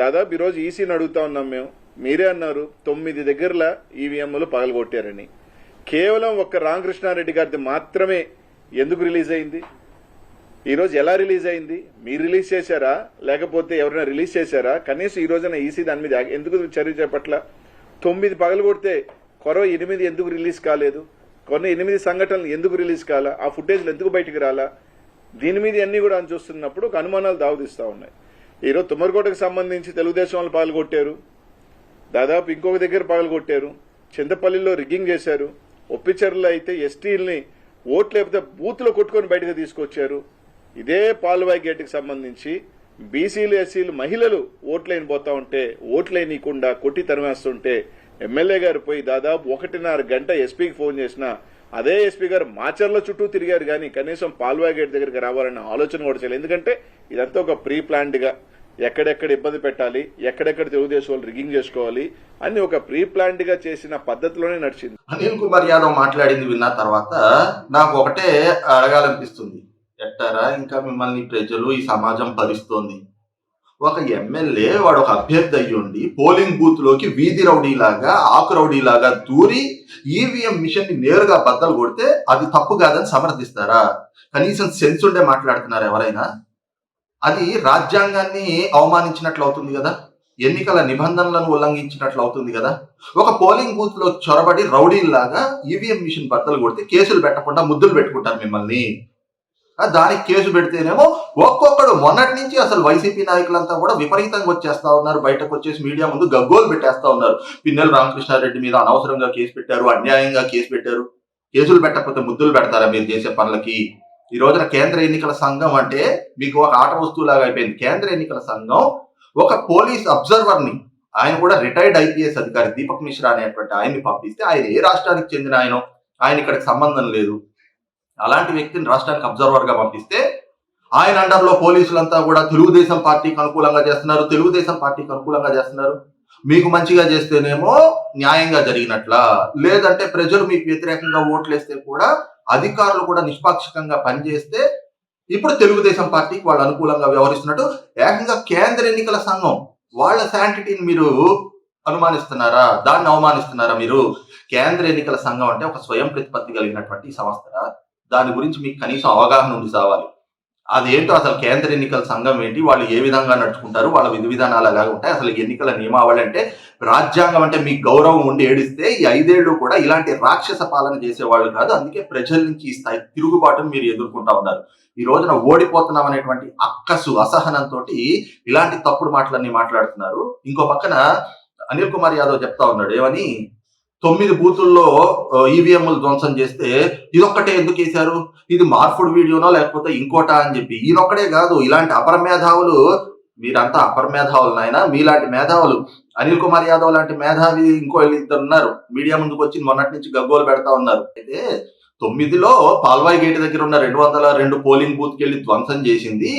దాదాపు ఈరోజు ఈసీని అడుగుతా ఉన్నాం మేము. మీరే అన్నారు తొమ్మిది దగ్గరల ఈవీఎంలు పగలగొట్టారని. కేవలం ఒక్క రామకృష్ణారెడ్డి గారిది మాత్రమే ఎందుకు రిలీజ్ అయింది? ఈరోజు ఎలా రిలీజ్ అయింది? మీరు రిలీజ్ చేశారా? లేకపోతే ఎవరైనా రిలీజ్ చేశారా? కనీసం ఈ రోజున ఈసీ దాని మీద ఎందుకు చర్య చేపట్ల? తొమ్మిది పగలగొడితే కొరవ ఎనిమిది ఎందుకు రిలీజ్ కాలేదు? కొన్ని ఎనిమిది సంఘటనలు ఎందుకు రిలీజ్ కాలా? ఆ ఫుటేజ్లు ఎందుకు బయటికి రాలా? దీని మీద అన్ని కూడా అని చూస్తున్నప్పుడు ఒక అనుమానాలు దావదిస్తా ఉన్నాయి. ఈరోజు తుమ్మరకోటకు సంబంధించి తెలుగుదేశం వాళ్ళు పగలగొట్టారు దాదాపు ఇంకొక దగ్గర పగలగొట్టారు చింతపల్లిలో రిగ్గింగ్ చేశారు. ఒప్పిచర్లు అయితే ఎస్టీల్ని ఓట్లు లేకపోతే బూత్లో కొట్టుకొని బయటకు తీసుకొచ్చారు. ఇదే పాల్వాయి గేట్కి సంబంధించి బీసీలు ఎస్సీలు మహిళలు ఓట్లైన పోతా ఉంటే ఓట్లైనకుండా కొట్టి తరిమేస్తుంటే ఎమ్మెల్యే గారు పోయి దాదాపు ఒకటిన్నర గంట ఎస్పీకి ఫోన్ చేసినా అదే ఎస్పీ గారు మాచర్ల చుట్టూ తిరిగారు కానీ కనీసం పాల్వా గేట్ దగ్గరికి రావాలన్న ఆలోచన కూడా చేయలేదు. ఎందుకంటే ఇదంతా ఒక ప్రీ ప్లాన్డ్గా ఎక్కడెక్కడ ఇబ్బంది పెట్టాలి ఎక్కడెక్కడ తెలుగుదేశం వాళ్ళు రిగింగ్ చేసుకోవాలి అని ఒక ప్రీ ప్లాన్డ్గా చేసిన పద్ధతిలోనే నడిచింది. అనిల్ కుమార్ యాదవ్ మాట్లాడింది విన్న తర్వాత నాకు ఒకటే అడగాలనిపిస్తుంది. ఎట్టారా ఇంకా మిమ్మల్ని ప్రజలు ఈ సమాజం భరిస్తోంది ఒక ఎమ్మెల్యే వాడు ఒక అభ్యర్థి అయ్యుండి పోలింగ్ బూత్లోకి వీధి రౌడీలాగా ఆకు రౌడీలాగా దూరి ఈవీఎం మిషన్ని నేరుగా బద్దలు కొడితే అది తప్పు కాదని సమర్థిస్తారా? కనీసం సెన్స్ ఉండే మాట్లాడుతున్నారు ఎవరైనా? అది రాజ్యాంగాన్ని అవమానించినట్లు అవుతుంది కదా? ఎన్నికల నిబంధనలను ఉల్లంఘించినట్లు అవుతుంది కదా? ఒక పోలింగ్ బూత్లో చొరబడి రౌడీల్లాగా ఈవీఎం మిషన్ బద్దలు కొడితే కేసులు పెట్టకుండా ముద్దులు పెట్టుకుంటారు మిమ్మల్ని. దానికి కేసు పెడితేనేమో ఒక్కొక్కడు మొన్నటి నుంచి అసలు వైసీపీ నాయకులంతా కూడా విపరీతంగా వచ్చేస్తా ఉన్నారు. బయటకు వచ్చేసి మీడియా ముందు గగ్గోలు పెట్టేస్తా ఉన్నారు. పిన్నెల రామకృష్ణారెడ్డి మీద అనవసరంగా కేసు పెట్టారు అన్యాయంగా కేసు పెట్టారు. కేసులు పెట్టకపోతే ముద్దులు పెడతారా మీరు చేసే పనులకి? ఈ రోజున కేంద్ర ఎన్నికల సంఘం అంటే మీకు ఒక ఆట వస్తువులాగా అయిపోయింది. కేంద్ర ఎన్నికల సంఘం ఒక పోలీస్ అబ్జర్వర్ని ఆయన కూడా రిటైర్డ్ ఐపీఎస్ అధికారి దీపక్ మిశ్రా అనేటువంటి ఆయన్ని పంపిస్తే ఆయన ఏ రాష్ట్రానికి చెందిన ఆయన ఆయన ఇక్కడికి సంబంధం లేదు. అలాంటి వ్యక్తిని రాష్ట్రానికి అబ్జర్వర్గా పంపిస్తే ఆయన అండర్లో పోలీసులంతా కూడా తెలుగుదేశం పార్టీకి అనుకూలంగా చేస్తున్నారు తెలుగుదేశం పార్టీకి అనుకూలంగా చేస్తున్నారు. మీకు మంచిగా చేస్తేనేమో న్యాయంగా జరిగినట్లా. లేదంటే ప్రజలు మీకు వ్యతిరేకంగా ఓట్లేస్తే కూడా అధికారులు కూడా నిష్పాక్షికంగా పనిచేస్తే ఇప్పుడు తెలుగుదేశం పార్టీకి వాళ్ళు అనుకూలంగా వ్యవహరిస్తున్నట్టు. ఏకంగా కేంద్ర ఎన్నికల సంఘం వాళ్ళ శాంటిటీని మీరు అనుమానిస్తున్నారా? దాన్ని అవమానిస్తున్నారా మీరు? కేంద్ర ఎన్నికల సంఘం అంటే ఒక స్వయం ప్రతిపత్తి కలిగినటువంటి సంస్థ దాని గురించి మీకు కనీసం అవగాహన ఉండి సావాలి. అదేంటో అసలు కేంద్ర ఎన్నికల సంఘం ఏంటి వాళ్ళు ఏ విధంగా నడుచుకుంటారు వాళ్ళ విధి విధానాలు ఎలాగ ఉంటాయి అసలు ఎన్నికల నియమావళి అంటే రాజ్యాంగం అంటే మీకు గౌరవం ఉండి ఏడిస్తే ఈ ఐదేళ్ళు కూడా ఇలాంటి రాక్షస పాలన చేసేవాళ్ళు కాదు అందుకే ప్రజల నుంచి ఈ స్థాయి తిరుగుబాటును మీరు ఎదుర్కొంటా ఉన్నారు. ఈ రోజున ఓడిపోతున్నాం అనేటువంటి అక్కసు అసహనంతో ఇలాంటి తప్పుడు మాటలన్నీ మాట్లాడుతున్నారు. ఇంకో పక్కన అనిల్ కుమార్ యాదవ్ చెప్తా ఉన్నాడు ఏమని? తొమ్మిది బూతుల్లో ఈవీఎంలు ధ్వంసం చేస్తే ఇదొక్కటే ఎందుకు వేశారు ఇది మార్ఫుడ్ వీడియోనా లేకపోతే ఇంకోటా అని చెప్పి. ఈయనొక్కడే కాదు ఇలాంటి అపర మేధావులు మీరంతా అపర మేధావులు నాయన మీలాంటి మేధావులు. అనిల్ కుమార్ యాదవ్ లాంటి మేధావి ఇంకో ఇద్దరు ఉన్నారు మీడియా ముందుకు వచ్చి మొన్నటి నుంచి గగ్గోలు పెడతా ఉన్నారు. అయితే తొమ్మిదిలో పాల్వాయి గేట్ దగ్గర ఉన్న రెండు వందల రెండు పోలింగ్ బూత్కి వెళ్ళి ధ్వంసం చేసింది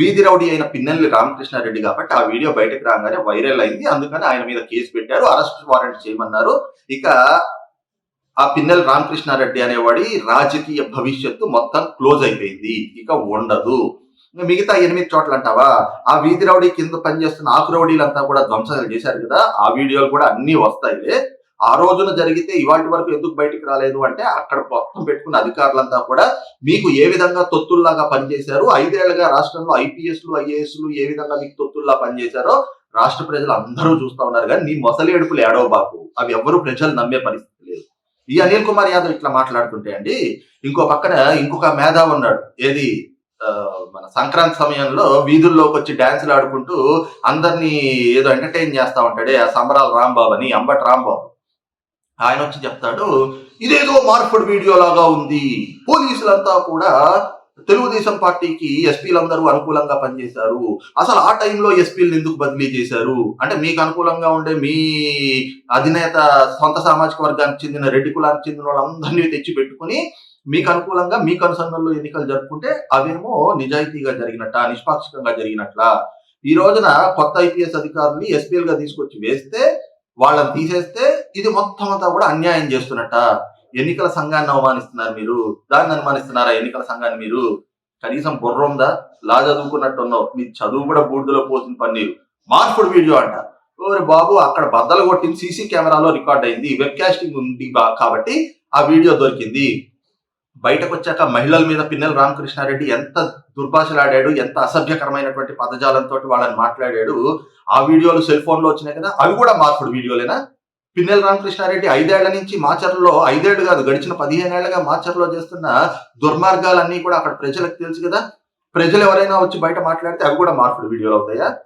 వీధి రౌడీ అయిన పిన్నెల్లి రామకృష్ణారెడ్డి కాబట్టి ఆ వీడియో బయటకు రాగానే వైరల్ అయింది. అందుకని ఆయన మీద కేసు పెట్టారు. అరెస్ట్ వారెంట్ చేయమన్నారు. ఇక ఆ పిన్నెల రామకృష్ణారెడ్డి అనేవాడి రాజకీయ భవిష్యత్తు మొత్తం క్లోజ్ అయిపోయింది. ఇక ఉండదు. మిగతా ఎనిమిది చోట్ల అంటావా? ఆ వీధి రౌడీ కింద పనిచేస్తున్న ఆకు రౌడీలంతా కూడా ధ్వంసాలు చేశారు కదా. ఆ వీడియోలు కూడా అన్ని వస్తాయిలే. ఆ రోజున జరిగితే ఇవాటి వరకు ఎందుకు బయటికి రాలేదు అంటే అక్కడ మొత్తం పెట్టుకున్న అధికారులంతా కూడా మీకు ఏ విధంగా తొత్తుల్లాగా పనిచేశారు? ఐదేళ్ళుగా రాష్ట్రంలో ఐపీఎస్లు ఐఏఎస్లు ఏ విధంగా మీకు తొత్తుల్లా పనిచేశారో రాష్ట్ర ప్రజలు అందరూ చూస్తా ఉన్నారు. కానీ నీ మొసలి ఏడుపులు ఏడవ బాకు అవి ఎవరు ప్రజలు నమ్మే పరిస్థితి లేదు. ఈ అనిల్ కుమార్ యాదవ్ ఇట్లా మాట్లాడుతుంటే అండి ఇంకో పక్కన ఇంకొక మేధావి ఉన్నాడు. ఏది? ఆ, మన సంక్రాంతి సమయంలో వీధుల్లోకి వచ్చి డాన్సులు ఆడుకుంటూ అందరినీ ఏదో ఎంటర్టైన్ చేస్తా ఉంటాడే ఆ సంబరాల రాంబాబు అని అంబటి రాంబాబు. ఆయన వచ్చి చెప్తాడు ఇదేదో మార్పుడు వీడియో లాగా ఉంది. పోలీసులంతా కూడా తెలుగుదేశం పార్టీకి ఎస్పీలందరూ అనుకూలంగా పనిచేశారు. అసలు ఆ టైంలో ఎస్పీలను ఎందుకు బదిలీ చేశారు? అంటే మీకు అనుకూలంగా ఉండే మీ అధినేత సొంత సామాజిక వర్గానికి చెందిన రెడ్డి కులానికి చెందిన వాళ్ళందరినీ తెచ్చి పెట్టుకుని మీకు అనుకూలంగా మీ కనుసన్నల్లో ఎన్నికలు జరుపుకుంటే అవేమో నిజాయితీగా జరిగినట్ట నిష్పాక్షికంగా జరిగినట్ల? ఈ రోజున కొత్త ఐపీఎస్ అధికారుల్ని ఎస్పీఎల్గా తీసుకొచ్చి వేస్తే వాళ్ళని తీసేస్తే ఇది మొత్తం అంతా కూడా అన్యాయం చేస్తున్నట్ట. ఎన్నికల సంఘాన్ని అవమానిస్తున్నారు మీరు. దాన్ని అనుమానిస్తున్నారా ఎన్నికల సంఘాన్ని మీరు? కనీసం బుర్ర ఉందా? లా చదువుకున్నట్టు ఉన్నావు మీ చదువు కూడా బూడిదలో పోసిన పన్నీరు. మార్పుడు వీడియో అంట. ఓరే బాబు అక్కడ బద్దలు కొట్టింది సీసీ కెమెరాలో రికార్డ్ అయింది. వెబ్ కాస్టింగ్ ఉంది కాబట్టి ఆ వీడియో దొరికింది. బయటకు వచ్చాక మహిళల మీద పిన్నెల రామకృష్ణారెడ్డి ఎంత దుర్భాషలాడాడు ఎంత అసభ్యకరమైనటువంటి పదజాలంతో వాళ్ళని మాట్లాడాడు. ఆ వీడియోలు సెల్ ఫోన్లో వచ్చినాయి కదా అవి కూడా మార్పుడు వీడియోలేనా? పిన్నెల రామకృష్ణారెడ్డి ఐదేళ్ళ నుంచి మాచర్లో ఐదేళ్ళు కాదు గడిచిన పదిహేను మాచర్లో చేస్తున్న దుర్మార్గాలన్నీ కూడా అక్కడ ప్రజలకు తెలుసు కదా. ప్రజలు ఎవరైనా వచ్చి బయట మాట్లాడితే అవి కూడా మార్పుడు వీడియోలు అవుతాయా?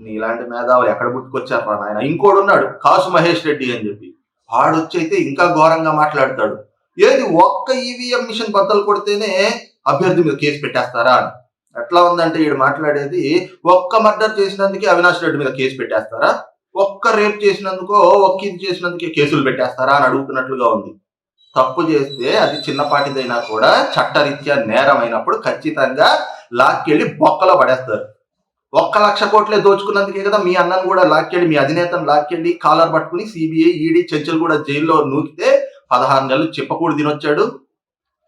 నీలాంటి మేధావులు ఎక్కడ పుట్టుకొచ్చారు రా నాయన? ఇంకోడు ఉన్నాడు కాసు మహేష్ రెడ్డి అని చెప్పి. వాడొచ్చి అయితే ఇంకా ఘోరంగా మాట్లాడతాడు. ఏది ఒక్క ఈవీఎం మిషన్ బద్దలు కొడితేనే అభ్యర్థి మీద కేసు పెట్టేస్తారా అని. ఎట్లా ఉందంటే ఈడు మాట్లాడేది ఒక్క మర్డర్ చేసినందుకే అవినాష్ రెడ్డి మీద కేసు పెట్టేస్తారా? ఒక్క రేప్ చేసినందుకో ఒక్క ఇది చేసినందుకే కేసులు పెట్టేస్తారా అని అడుగుతున్నట్లుగా ఉంది. తప్పు చేస్తే అది చిన్నపాటిదైనా కూడా చట్టరీత్యా నేరం అయినప్పుడు ఖచ్చితంగా లాక్కెళ్ళి బొక్కలో పడేస్తారు. ఒక్క లక్ష కోట్లే దోచుకున్నందుకే కదా మీ అన్నను కూడా లాక్కెళ్ళి మీ అధినేతను లాక్కెళ్ళి కాలర్ పట్టుకుని సిబిఐ ఈడీ చెంచల్ కూడా జైల్లో నూకితే పదహారు నెలలు చెప్పకూడదు తినొచ్చాడు.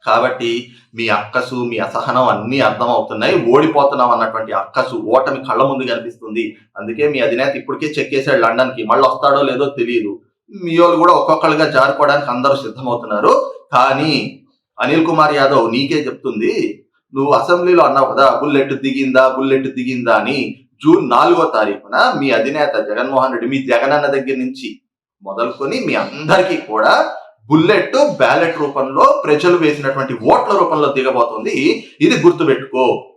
కాబట్టి మీ అక్కసు మీ అసహనం అన్ని అర్థం అవుతున్నాయి ఓడిపోతున్నాం అన్నటువంటి అక్కసు ఓటమి కళ్ళ ముందు కనిపిస్తుంది. అందుకే మీ అధినేత ఇప్పటికే చెక్ చేశాడు లండన్కి. మళ్ళీ వస్తాడో లేదో తెలియదు. మీ వాళ్ళు కూడా ఒక్కొక్కరుగా జారుకోవడానికి అందరూ సిద్ధమవుతున్నారు. కానీ అనిల్ కుమార్ యాదవ్ నీకే చెప్తుంది. నువ్వు అసెంబ్లీలో అన్నావు కదా బుల్లెట్ దిగిందా బుల్లెట్ దిగిందా అని జూన్ నాలుగో తారీఖున మీ అధినేత జగన్మోహన్ రెడ్డి మీ జగనన్న దగ్గర నుంచి మొదలుకొని మీ అందరికీ కూడా బుల్లెట్ బ్యాలెట్ రూపంలో ప్రజలు వేసినటువంటి ఓట్ల రూపంలో దిగబోతుంది. ఇది గుర్తుపెట్టుకో.